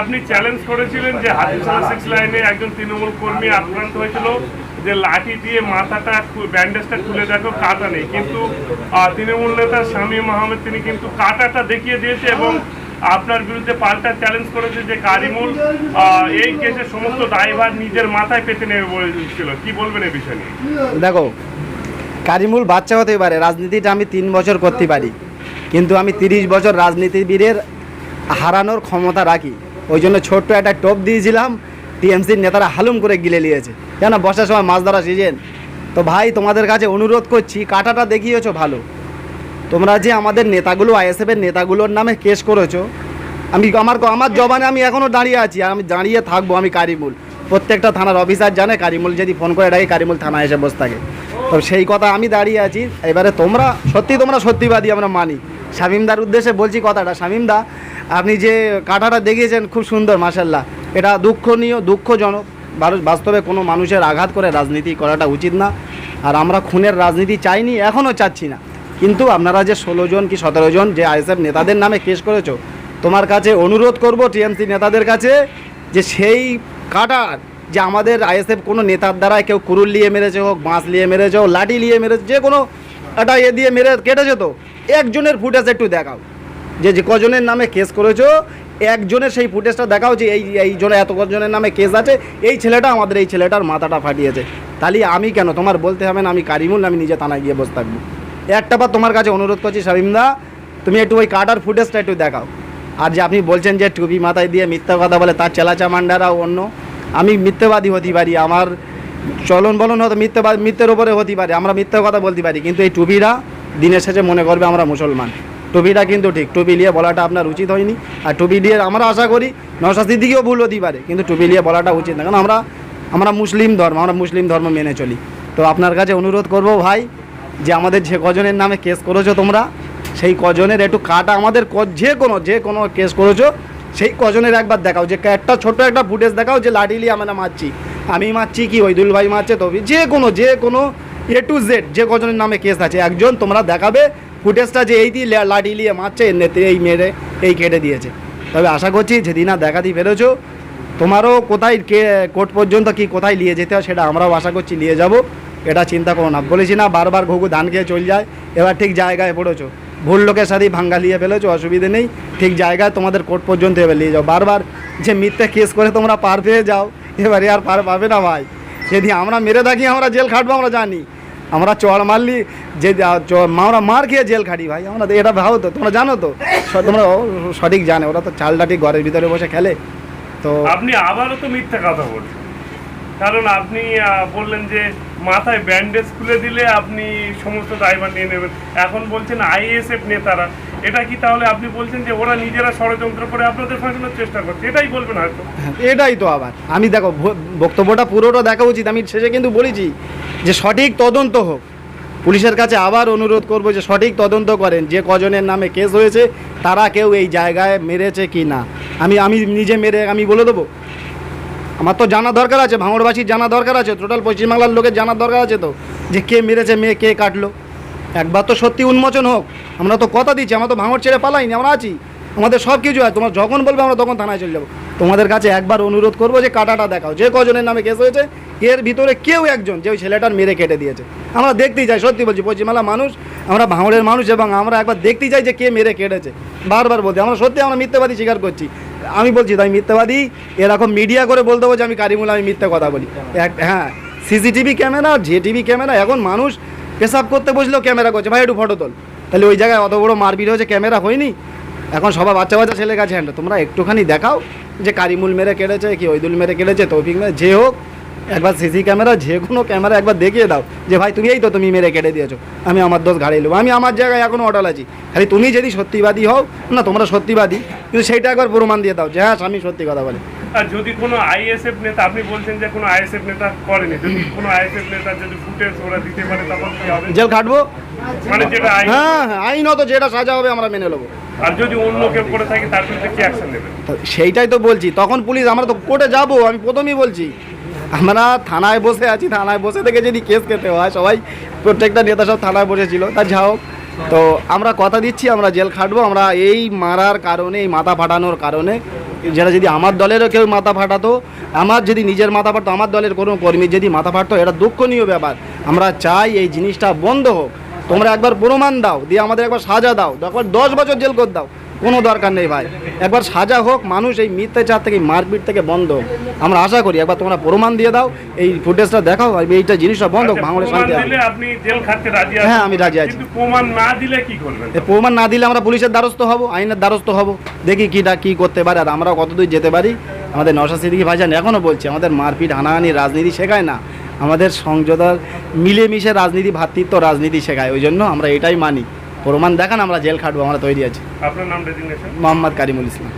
আপনি চ্যালেঞ্জ করেছিলেন যে হাতিশালা সিক্স লাইনে একজন তৃণমূল কর্মী আক্রান্ত হয়েছিল, যে লাঠি দিয়ে মাথাটা ব্যান্ডেজটা খুলে দেখো, কাটা নেই। কিন্তু তৃণমূল নেতা শামীম আহমেদ, তিনি কিন্তু কাটাটা দেখিয়ে দিয়েছে এবং আপনার বিরুদ্ধে পাল্টা চ্যালেঞ্জ করেছে যে কারিমুল এই কেসের সমস্ত দায়ভার নিজের মাথায় পেতে নেবে বলেছিল কি বলবেন এই বিষয় দেখো, কারিমুল বাচ্চা হতে পারে, রাজনীতিটা আমি তিন বছর করতে পারি। কিন্তু আমি তিরিশ বছর রাজনীতিবিদের হারানোর ক্ষমতা রাখি। ওই জন্য ছোট্ট একটা টোপ দিয়েছিলাম টিএমসির নেতারা হালুম করে গিলে নিয়েছে। কেন বর্ষার সময় মাছ ধরা সিজন তো ভাই, তোমাদের কাছে অনুরোধ করছি, কাটাটা দেখিয়েছো ভালো। তোমরা যে আমাদের নেতাগুলো আইএসএফের নেতাগুলোর নামে কেস করেছ, আমি আমার আমার জবানে আমি এখনও দাঁড়িয়ে আছি আর আমি দাঁড়িয়ে থাকব, আমি কারিমুল। প্রত্যেকটা থানার অফিসার জানে, কারিমুল যদি ফোন করে ডাকি, কারিমুল থানায় এসে বসে থাকে। তো সেই কথা আমি দাঁড়িয়ে আছি। এবারে তোমরা সত্যি তোমরা সত্যিবাদী, আমরা মানি। শামিমদার উদ্দেশ্যে বলছি কথাটা। শামিমদা, আপনি যে কাঁটাটা দেখিয়েছেন খুব সুন্দর মাসাল্লাহ এটা দুঃখনীয়, দুঃখজনক। মানুষ বাস্তবে কোনো মানুষের আঘাত করে রাজনীতি করাটা উচিত না। আর আমরা খুনের রাজনীতি চাইনি, এখনও চাচ্ছি না। কিন্তু আপনারা যে ষোলো জন কি সতেরো জন যে আইএসএফ নেতাদের নামে কেস করেছ, তোমার কাছে অনুরোধ করব টিএমসি নেতাদের কাছে যে সেই কাটার যে আমাদের আইএসএফ কোনো নেতার দ্বারা কেউ কুরুল নিয়ে মেরেছে হোক, বাঁশ নিয়ে মেরেছে হোক, লাঠি নিয়ে মেরেছে, যে কোনো একটা এ দিয়ে মেরে কেটেছে তো। একজনের ফুটেজ একটু দেখাও। যে যে কজনের নামে কেস করেছ, একজনের সেই ফুটেজটা দেখাও যে এই এই জনে, এত কজনের নামে কেস আছে, এই ছেলেটা আমাদের, এই ছেলেটার মাথাটা ফাটিয়েছে। তাহলে আমি কেন? তোমার বলতে হবে না, আমি কারিমুল, আমি নিজে থানায় গিয়ে বসে থাকব। একটা বার তোমার কাছে অনুরোধ করছি শামিমদা তুমি একটু ওই কাটার ফুটেজটা একটু দেখাও। আর যে আপনি বলছেন যে টুপি মাথায় দিয়ে মিথ্যা কথা বলে, তার চেলাচা মান্ডারাও অন্য আমি মিথ্যেবাদী হতে পারি, আমার চলন বলন হয়তো মিথ্যেবাদ, মিথ্যের ওপরে হতে পারে, আমরা মিথ্যা কথা বলতে পারি, কিন্তু এই টুপিরা দিনের শেষে মনে করবে আমরা মুসলমান। টুপিটা কিন্তু ঠিক, টুপি নিয়ে বলাটা আপনার উচিত হয়নি, আর টুপি দিয়ে আমরা আশা করি নশাস্তির দিকেও ভুল হতে পারে, কিন্তু টুপি নিয়ে বলাটা উচিত না, কারণ আমরা আমরা মুসলিম ধর্ম, আমরা মুসলিম ধর্ম মেনে চলি। তো আপনার কাছে অনুরোধ করব ভাই, যে আমাদের যে কজনের নামে কেস করেছ তোমরা, সেই কজনের একটু কাটা আমাদের যে কোনো যে কোনো কেস করেছ সেই কজনের একবার দেখাও, যে একটা ছোট একটা ফুটেজ দেখাও, যে নিয়ে আমরা মারছি। আমি মারছি কি? ওইদুল ভাই মারছে তবে যে কোনো যে কোনো এ টু জেড যে কজনের নামে কেস আছে, একজন তোমরা দেখাবে ফুটেজটা যে এই দিয়ে লা- লাঠি নিয়ে মারছে নেতে এই মেরে, এই কেটে দিয়েছে। তবে আশা করছি যেদিন না দেখাতেই পেরেছ, তোমারও কোথায় কে, কোর্ট পর্যন্ত কি কোথায় নিয়ে যেতে হয় সেটা আমরাও আশা করছি নিয়ে যাব। এটা চিন্তা করো না। বলেছি না, বারবার ঘুঘু ধান খেয়ে চলে যায়, এবার ঠিক জায়গায় পড়েছো। ভুল লোকের সাথেই ভাঙ্গা নিয়ে ফেলেছো, অসুবিধে নেই। ঠিক জায়গায় তোমাদের কোর্ট পর্যন্ত এবার নিয়ে যাও। বারবার যে মিথ্যে কেস করে তোমরা পার পেয়ে যাও, এবারে আর পার পাবে না ভাই। যদি আমরা মেরে থাকি, আমরা জেল খাটবো, আমরা জানি। আমরা চড় মারলি, যে আমরা মার খেয়ে জেল খাটি ভাই। আমরা এটা ভাবো তো, তোমরা জানো তো? তোমরা সঠিক জানে, ওরা তো চালটাটি ঘরের ভিতরে বসে খেলে। তো আপনি আবারও তো মিথ্যা কথা বলছেন। কারণ আপনি বললেন যে মাথায় ব্যান্ডেজ খুলে দিলে আপনি সমস্ত দায়ভার নিয়ে নেবেন। এখন বলছেন আইএসএফ নেতারা এটা কি তাহলে আপনি বলছেন যে ওরা নিজেরা ষড়যন্ত্র করে আপনাদের ফাঁসানোর চেষ্টা করছে? এটাই বলবেন হয়তো। হ্যাঁ, এটাই তো আবার। আমি দেখো বক্তব্যটা পুরোটা দেখা উচিত। আমি শেষে কিন্তু বলেছি যে সঠিক তদন্ত হোক। পুলিশের কাছে আবার অনুরোধ করব যে সঠিক তদন্ত করেন। যে কজনের নামে কেস হয়েছে তারা কেউ এই জায়গায় মেরেছে কি না আমি আমি নিজে মেরে আমি বলে দেবো। আমার তো জানা দরকার আছে, ভাঙড়বাসীর জানা দরকার আছে টোটাল পশ্চিমবাংলার লোকের জানার দরকার আছে তো, যে কে মেরেছে, মেয়ে কে কাটলো। একবার তো সত্যি উন্মোচন হোক, আমরা তো কথা দিচ্ছি, আমরা তো ভাঙড় ছেড়ে পালাইনি, আমরা আছি, আমাদের সব কিছু আছে, তোমার যখন বলবে আমরা তখন থানায় চলে যাব। তোমাদের কাছে একবার অনুরোধ করব যে কাটাটা দেখাও, যে কজনের নামে কেস হয়েছে, এর ভিতরে কেউ একজন যে ওই ছেলেটার মেরে কেটে দিয়েছে। আমরা দেখতেই চাই, সত্যি বলছি পশ্চিমবাংলা মানুষ, আমরা ভাঙড়ের মানুষ এবং আমরা একবার দেখতেই চাই যে কে মেরে কেটেছে। বারবার বলতে আমরা সত্যি আমরা মিথ্যাবাদী স্বীকার করছি। আমি বলছি তাই মিথ্যাবাদী, এরকম মিডিয়া করে বলতে হবে যে আমি কারিমুল, আমি মিথ্যা কথা বলি। হ্যাঁ সিসিটিভি ক্যামেরা যে টিভি ক্যামেরা এখন মানুষ পেশাব করতে বসলেও ক্যামেরা করছে। ভাই, একটু ফটো তোল। তাহলে ওই জায়গায় অত বড় মারপিট হয়েছে ক্যামেরা হয়নি। এখন সবাই বাচ্চা বাচ্চা ছেলে কাছে হ্যান্ড তোমরা একটুখানি দেখাও যে কারিমুল মেরে কেটেছে কি ওইদুল মেরে কেটেছে তৌফিক মেরে, যে হোক। একবার সিসি ক্যামেরা যে কোনো ক্যামেরা একবার দেখিয়ে দাও। যে ভাই তুমি এই তো তুমি মেরে কেটে দিয়েছ। আমি আমার দোষ ঘাড়িয়ে নেব আমি আমার জায়গায় এখনও অটল আছি। খালি তুমি যদি সত্যিবাদী হও না তোমরা সত্যিবাদী। কিন্তু সেইটা একবার প্রমাণ দিয়ে দাও যে হ্যাঁ আমি সত্যি কথা বলে। আর যদি কোনো আইএসএফ নেতা আপনি বলছেন যে কোনো আইএসএফ নেতা করেনি। যদি কোনো আইএসএফ নেতা যদি ফুটেজ ওরা দিতে পারে তখন কি হবে? জেল খাটবো? মানে যেটা আইন হ্যাঁ হ্যাঁ আইনত যেটা সাজা হবে আমরা মেনে নেব। আর যদি অন্য কেউ করে থাকে তার বিরুদ্ধে কি অ্যাকশন নেবেন তো সেইটাই তো বলছি। তখন পুলিশ আমরা তো কোর্টে যাব আমি প্রথমেই বলছি। আমরা থানায় বসে আছি, থানায় বসে থেকে যদি কেস খেতে হয়, সবাই প্রত্যেকটা নেতা সব থানায় বসেছিল। তা যা হোক, তো আমরা কথা দিচ্ছি, আমরা জেল খাটবো, আমরা এই মারার কারণে, এই মাথা ফাটানোর কারণে যেটা যদি আমার দলেরও কেউ মাথা ফাটাতো, আমার যদি নিজের মাথা ফাটতো, আমার দলের কোনো কর্মী যদি মাথা ফাটতো, এটা দুঃখনীয় ব্যাপার। আমরা চাই এই জিনিসটা বন্ধ হোক। তোমরা একবার প্রমাণ দাও, দিয়ে আমাদের একবার সাজা দাও, একবার দশ বছর জেল করে দাও। কোনো দরকার নেই ভাই। একবার সাজা হোক মানুষ এই মিথ্যাচার থেকে মারপিট থেকে বন্ধ হোক। আমরা আশা করি একবার তোমরা প্রমাণ দিয়ে দাও এই ফুটেজটা দেখাও আর এইটা জিনিসটা বন্ধ হোক প্রমাণ শান্তি আপনি জেল খাটতে রাজি হ্যাঁ, আমি রাজি আছি। প্রমাণ না দিলে কি করবেন? প্রমাণ না দিলে আমরা পুলিশের দ্বারস্থ হব আইনের দ্বারস্থ হব। দেখি কীটা কী করতে পারে আর আমরা কতদূর যেতে পারি। আমাদের নশা সিদ্দিকি ভাইজান এখনও বলছে আমাদের মারপিট হানাহানি রাজনীতি শেখায় না। আমাদের সংযদার মিলেমিশে রাজনীতি ভাতৃত্ব রাজনীতি শেখায়। ওই জন্য আমরা এটাই মানি। প্রমাণ দেখান আমরা জেল খাটবো আমরা তৈরি আছি। আপনার নাম মোহাম্মদ কারিমুল ইসলাম।